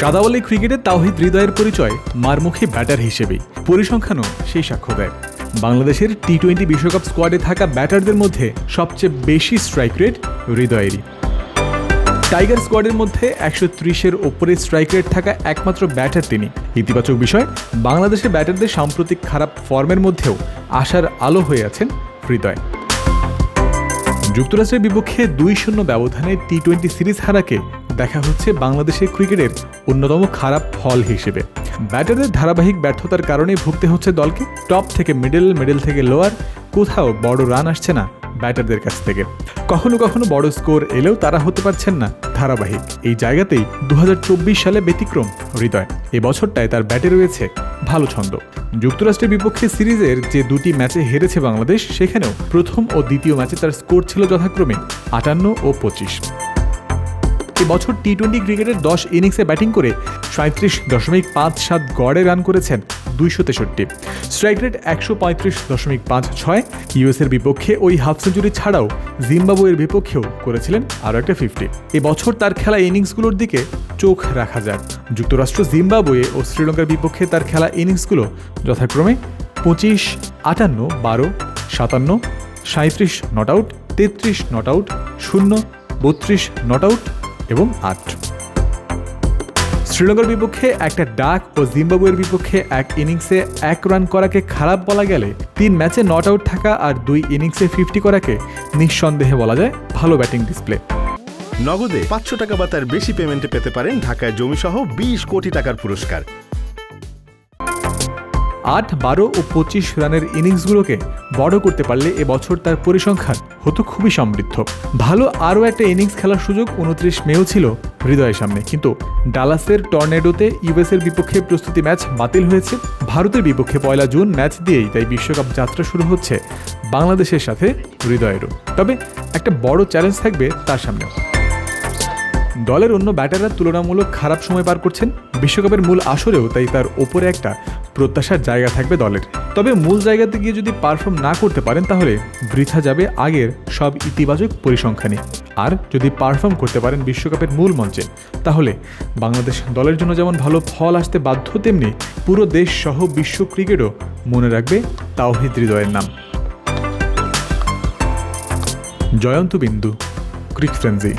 সাদাওয়ালি ক্রিকেটে তাওহিদ হৃদয়ের পরিচয় মারমুখী ব্যাটার হিসেবেই পরিসংখ্যানও সেই সাক্ষ্য দেয়। বাংলাদেশের টি টোয়েন্টি বিশ্বকাপ স্কোয়াডে থাকা ব্যাটারদের মধ্যে সবচেয়ে বেশি স্ট্রাইক রেট হৃদয়েরই। টাইগার স্কোয়াডের মধ্যে একশো ত্রিশের ওপরে স্ট্রাইক রেট থাকা একমাত্র ব্যাটার তিনি। ইতিবাচক বিষয় বাংলাদেশের ব্যাটারদের সাম্প্রতিক খারাপ ফর্মের মধ্যেও আশার আলো হয়ে আছেন হৃদয়। যুক্তরাষ্ট্রের বিপক্ষে দুই শূন্য ব্যবধানে টি টোয়েন্টি সিরিজ হারাকে দেখা হচ্ছে বাংলাদেশের ক্রিকেটের অন্যতম খারাপ ফল হিসেবে। ব্যাটারদের ধারাবাহিক ব্যর্থতার কারণে ভুগতে হচ্ছে দলকে টপ থেকে মিডল মিডল থেকে লোয়ার, কোথাও বড় রান আসছে না ব্যাটারদের কাছ থেকে। কখনো কখনো বড় স্কোর এলেও তারা হতে পারছেন না ধারাবাহিক। এই জায়গাতেই দু হাজার চব্বিশ সালে ব্যতিক্রম হৃদয়। এ বছরটায় তার ব্যাটে রয়েছে ভালো ছন্দ। যুক্তরাষ্ট্রের বিপক্ষে সিরিজের যে দুটি ম্যাচে হেরেছে বাংলাদেশ, সেখানেও প্রথম ও দ্বিতীয় ম্যাচে তার স্কোর ছিল যথাক্রমে আটান্ন ও পঁচিশ। বছর টি টোয়েন্টি ক্রিকেটের দশ ইনিংসে ব্যাটিং করে সাঁত্রিশ দশমিক পাঁচ সাত গড়ে রান করেছেন দুইশো তেষট্টি। স্ট্রাইক রেট একশো পঁয়ত্রিশ দশমিক পাঁচ ছয়। ইউএসের বিপক্ষে ওই হাফ সেঞ্চুরি ছাড়াও জিম্বাবুয়ের বিপক্ষেও করেছিলেন আরও একটা ফিফটি এবছর তার খেলা ইনিংসগুলোর দিকে চোখ রাখা যাক। যুক্তরাষ্ট্র, জিম্বাবুয়ে ও শ্রীলঙ্কার বিপক্ষে তার খেলা ইনিংসগুলো যথাক্রমে পঁচিশ, আটান্ন, বারো, সাতান্ন সাঁত্রিশ নট আউট, তেত্রিশ নট আউট, শূন্য, বত্রিশ নট আউট এবং আট। শ্রীলঙ্কার বিপক্ষে একটা ডাক ও জিম্বাবুয়ের বিপক্ষে এক ইনিংসে এক রান করাকে খারাপ বলা গেলে তিন ম্যাচে নট আউট থাকা আর দুই ইনিংসে ফিফটি করাকে নিঃসন্দেহে বলা যায় ভালো ব্যাটিং ডিসপ্লে। নগদে পাঁচশো টাকা বা তার বেশি পেমেন্টে পেতে পারেন ঢাকায় জমিসহ বিশ কোটি টাকার পুরস্কার। আট, বারো ও পঁচিশ রানের ইনিংসগুলোকে বড় করতে পারলে এবছর তার পরিসংখ্যান হতো খুবই সমৃদ্ধ। ভালো আরও একটা ইনিংস খেলার সুযোগ উনত্রিশ মেও ছিল হৃদয়ের সামনে। কিন্তু ডালাসের টর্নেডোতে ইউএসের বিপক্ষে প্রস্তুতি ম্যাচ বাতিল হয়েছে। ভারতের বিপক্ষে পয়লা জুন ম্যাচ দিয়েই তাই বিশ্বকাপ যাত্রা শুরু হচ্ছে বাংলাদেশের সাথে হৃদয়েরও। তবে একটা বড় চ্যালেঞ্জ থাকবে তার সামনেও দলের অন্য ব্যাটাররা তুলনামূলক খারাপ সময় পার করছেন। বিশ্বকাপের মূল আসরেও তাই তার ওপরে একটা প্রত্যাশার জায়গা থাকবে দলের। তবে মূল জায়গাতে গিয়ে যদি পারফর্ম না করতে পারেন, তাহলে বৃথা যাবে আগের সব ইতিবাচক পরিসংখ্যানে। আর যদি পারফর্ম করতে পারেন বিশ্বকাপের মূল মঞ্চে, তাহলে বাংলাদেশ দলের জন্য যেমন ভালো ফল আসতে বাধ্য, তেমনি পুরো দেশ সহ বিশ্ব ক্রিকেটও মনে রাখবে তাওহিদ হৃদয়ের নাম। জয়ন্ত বিন্দু, ক্রিক ফ্রেন্সি।